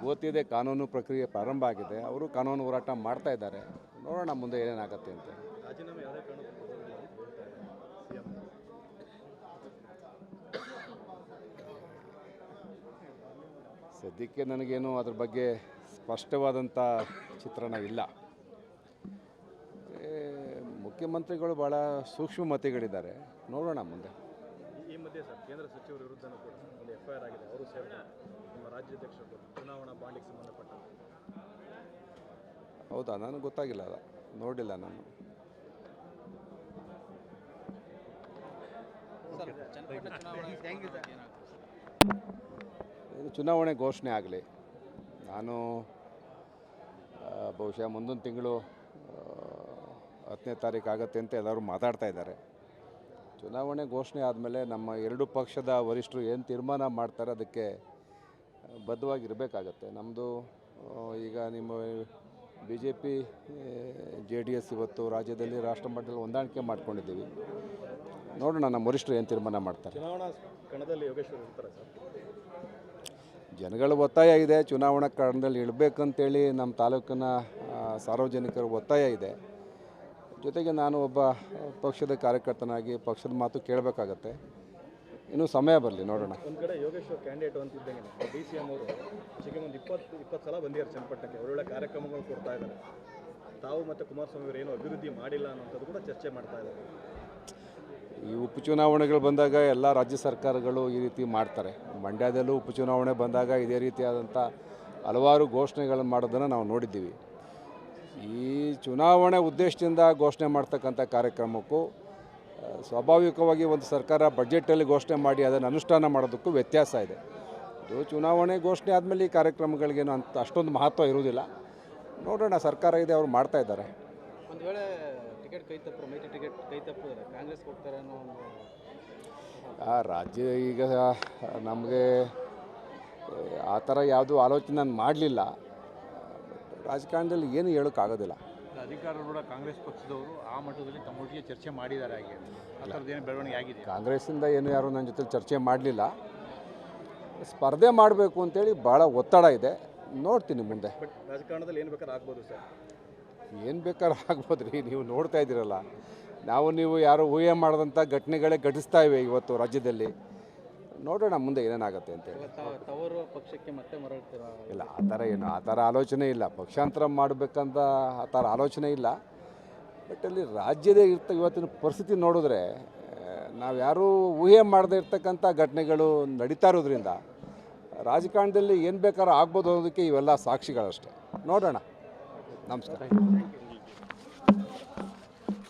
ಗೊತ್ತಿದೆ ಕಾನೂನು ಪ್ರಕ್ರಿಯೆ ಪ್ರಾರಂಭ ಆಗಿದೆ. ಅವರು ಕಾನೂನು ಹೋರಾಟ ಮಾಡ್ತಾ ಇದ್ದಾರೆ. ನೋಡೋಣ ಮುಂದೆ ಏನೇನಾಗುತ್ತೆ ಅಂತ. ಸದ್ಯಕ್ಕೆ ನನಗೇನು ಅದ್ರ ಬಗ್ಗೆ ಸ್ಪಷ್ಟವಾದಂಥ ಚಿತ್ರಣ ಇಲ್ಲ ಮುಖ್ಯಮಂತ್ರಿಗಳು ಭಾಳ ಸೂಕ್ಷ್ಮಮತಿಗಳಿದ್ದಾರೆ. ನೋಡೋಣ ಮುಂದೆ. ಈ ಮಧ್ಯೆ ಸರ್ ಕೇಂದ್ರ ಸಚಿವರ ವಿರುದ್ಧನೂ ಆರ್ ಆಗಿದೆ ಅವರು ಸೇರಿ ನಿಮ್ಮ ರಾಜ್ಯಾಧ್ಯಕ್ಷರು ಚುನಾವಣಾ ಬಾಂಡಿಗೆ ಸಂಬಂಧಪಟ್ಟ ಹೌದಾ? ನನಗೆ ಗೊತ್ತಾಗಿಲ್ಲ ಅದ ನೋಡಿಲ್ಲ ನಾನು. ಇದು ಚುನಾವಣೆ ಘೋಷಣೆ ಆಗಲಿ. ನಾನು ಬಹುಶಃ ಮುಂದೊಂದು ತಿಂಗಳು ಹತ್ತನೇ ತಾರೀಕು ಆಗುತ್ತೆ ಅಂತ ಎಲ್ಲರೂ ಮಾತಾಡ್ತಾ ಇದ್ದಾರೆ. ಚುನಾವಣೆ ಘೋಷಣೆ ಆದಮೇಲೆ ನಮ್ಮ ಎರಡು ಪಕ್ಷದ ವರಿಷ್ಠರು ಏನು ತೀರ್ಮಾನ ಮಾಡ್ತಾರೆ ಅದಕ್ಕೆ ಬದ್ಧವಾಗಿರಬೇಕಾಗತ್ತೆ. ನಮ್ಮದು ಈಗ ನಿಮ್ಮ B J P J D S ಇವತ್ತು ರಾಜ್ಯದಲ್ಲಿ ರಾಷ್ಟ್ರ ಮಟ್ಟದಲ್ಲಿ ಹೊಂದಾಣಿಕೆ ಮಾಡ್ಕೊಂಡಿದ್ದೀವಿ. ನೋಡೋಣ ನಮ್ಮ ವರಿಷ್ಠರು ಏನು ತೀರ್ಮಾನ ಮಾಡ್ತಾರೆ. ಜನಗಳ ಒತ್ತಾಯ ಇದೆ ಚುನಾವಣಾ ಕಣದಲ್ಲಿ ಇಡಬೇಕಂತೇಳಿ ನಮ್ಮ ತಾಲೂಕಿನ ಸಾರ್ವಜನಿಕರ ಒತ್ತಾಯ ಇದೆ. ಜೊತೆಗೆ ನಾನು ಒಬ್ಬ ಪಕ್ಷದ ಕಾರ್ಯಕರ್ತನಾಗಿ ಪಕ್ಷದ ಮಾತು ಕೇಳಬೇಕಾಗತ್ತೆ. ಇನ್ನು ಸಮಯ ಬರಲಿ ನೋಡೋಣ. ಒಂದು ಕಡೆ ಯೋಗೇಶ್ವರ್ ಕ್ಯಾಂಡಿಡೇಟ್ ಅಂತಿದ್ದಂಗೆ ಡಿ ಸಿ ಎಂ ಅವರು. ಒಂದು ಇಪ್ಪತ್ತು ಇಪ್ಪತ್ತು ಸಲ ಬಂದಿದ್ದಾರೆ ಚನ್ನಪಟ್ಟಣಕ್ಕೆ ಒಳ್ಳೊಳ್ಳೆ ಕಾರ್ಯಕ್ರಮಗಳು ಕೊಡ್ತಾ ಇದ್ದಾರೆ. ತಾವು ಮತ್ತು ಕುಮಾರಸ್ವಾಮಿ ಅವರು ಏನು ಅಭಿವೃದ್ಧಿ ಮಾಡಿಲ್ಲ ಅನ್ನೋಂಥದ್ದು ಕೂಡ ಚರ್ಚೆ ಮಾಡ್ತಾ ಇದ್ದಾರೆ. ಈ ಉಪಚುನಾವಣೆಗಳು ಬಂದಾಗ ಎಲ್ಲ ರಾಜ್ಯ ಸರ್ಕಾರಗಳು ಈ ರೀತಿ ಮಾಡ್ತಾರೆ. ಮಂಡ್ಯದಲ್ಲೂ ಉಪಚುನಾವಣೆ ಬಂದಾಗ ಇದೇ ರೀತಿಯಾದಂಥ ಹಲವಾರು ಘೋಷಣೆಗಳನ್ನು ಮಾಡೋದನ್ನು ನಾವು ನೋಡಿದ್ದೀವಿ. ಈ ಚುನಾವಣೆ ಉದ್ದೇಶದಿಂದ ಘೋಷಣೆ ಮಾಡ್ತಕ್ಕಂಥ ಕಾರ್ಯಕ್ರಮಕ್ಕೂ ಸ್ವಾಭಾವಿಕವಾಗಿ ಒಂದು ಸರ್ಕಾರ ಬಜೆಟಲ್ಲಿ ಘೋಷಣೆ ಮಾಡಿ ಅದನ್ನು ಅನುಷ್ಠಾನ ಮಾಡೋದಕ್ಕೂ ವ್ಯತ್ಯಾಸ ಇದೆ. ಇದು ಚುನಾವಣೆ ಘೋಷಣೆ ಆದಮೇಲೆ ಈ ಕಾರ್ಯಕ್ರಮಗಳಿಗೇನು ಅಂತ ಅಷ್ಟೊಂದು ಮಹತ್ವ ಇರುವುದಿಲ್ಲ. ನೋಡೋಣ ಸರ್ಕಾರ ಇದೆ ಅವರು ಮಾಡ್ತಾ ಇದ್ದಾರೆ. ಒಂದು ವೇಳೆ ಟಿಕೆಟ್ ಕೈ ತಪ್ಪು ಮೈತ್ರಿ ಟಿಕೆಟ್ ಕೈ ತಪ್ಪಿದ್ರೆ ಕಾಂಗ್ರೆಸ್ ಕೊಡ್ತಾರೆ ಅನ್ನೋ ಒಂದು ಆ ರಾಜ್ಯ ಈಗ ನಮಗೆ ಆ ಥರ ಯಾವುದೂ ಆಲೋಚನೆ ನಾನು ಮಾಡಲಿಲ್ಲ. ರಾಜಕಾರಣದಲ್ಲಿ ಏನು ಹೇಳೋಕ್ಕಾಗೋದಿಲ್ಲ. ಕೂಡ ಕಾಂಗ್ರೆಸ್ ಪಕ್ಷದವರು ಆ ಮಟ್ಟದಲ್ಲಿ ತಮ್ಮೊಟ್ಟಿಗೆ ಚರ್ಚೆ ಮಾಡಿದ್ದಾರೆ ಹಾಗೆ. ಆ ಥರದ್ದು ಏನು ಬೆಳವಣಿಗೆ ಆಗಿದೆ? ಕಾಂಗ್ರೆಸ್ಸಿಂದ ಏನು ಯಾರು ನನ್ನ ಜೊತೆ ಚರ್ಚೆ ಮಾಡಲಿಲ್ಲ. ಸ್ಪರ್ಧೆ ಮಾಡಬೇಕು ಅಂತೇಳಿ ಭಾಳ ಒತ್ತಡ ಇದೆ. ನೋಡ್ತೀನಿ ಮುಂದೆ. ಬಟ್ ರಾಜಕಾರಣದಲ್ಲಿ ಏನು ಬೇಕಾದ್ರೆ ಆಗ್ಬೋದು ಸರ್. ಏನು ಬೇಕಾದ್ರೂ ಆಗ್ಬೋದು ರೀ ನೀವು ನೋಡ್ತಾ ಇದ್ದೀರಲ್ಲ. ನಾವು ನೀವು ಯಾರು ಊಹೆ ಮಾಡಿದಂಥ ಘಟನೆಗಳೇ ಘಟಿಸ್ತಾ ಇವೆ ಇವತ್ತು ರಾಜ್ಯದಲ್ಲಿ. ನೋಡೋಣ ಮುಂದೆ ಏನೇನಾಗುತ್ತೆ ಅಂತೇಳಿ ಹೇಳಿ. ತವರು ಪಕ್ಷಕ್ಕೆ ಮತ್ತೆ ಮರಳ್ತೀರಾ ಇಲ್ಲ ಆ ಥರ ಏನು ಆ ಥರ ಆಲೋಚನೆ ಇಲ್ಲ. ಪಕ್ಷಾಂತರ ಮಾಡಬೇಕಂತ ಆ ಥರ ಆಲೋಚನೆ ಇಲ್ಲ. ಬಟ್ ಅಲ್ಲಿ ರಾಜ್ಯದ ಇರ್ತ ಇವತ್ತಿನ ಪರಿಸ್ಥಿತಿ ನೋಡಿದ್ರೆ ನಾವು ಯಾರೂ ಊಹೆ ಮಾಡದೇ ಇರ್ತಕ್ಕಂಥ ಘಟನೆಗಳು ನಡೀತಾ ಇರೋದ್ರಿಂದ ರಾಜಕಾರಣದಲ್ಲಿ ಏನು ಬೇಕಾದ್ರೂ ಆಗ್ಬೋದು ಅನ್ನೋದಕ್ಕೆ ಇವೆಲ್ಲ ಸಾಕ್ಷಿಗಳಷ್ಟೇ. ನೋಡೋಣ. ನಮಸ್ಕಾರ.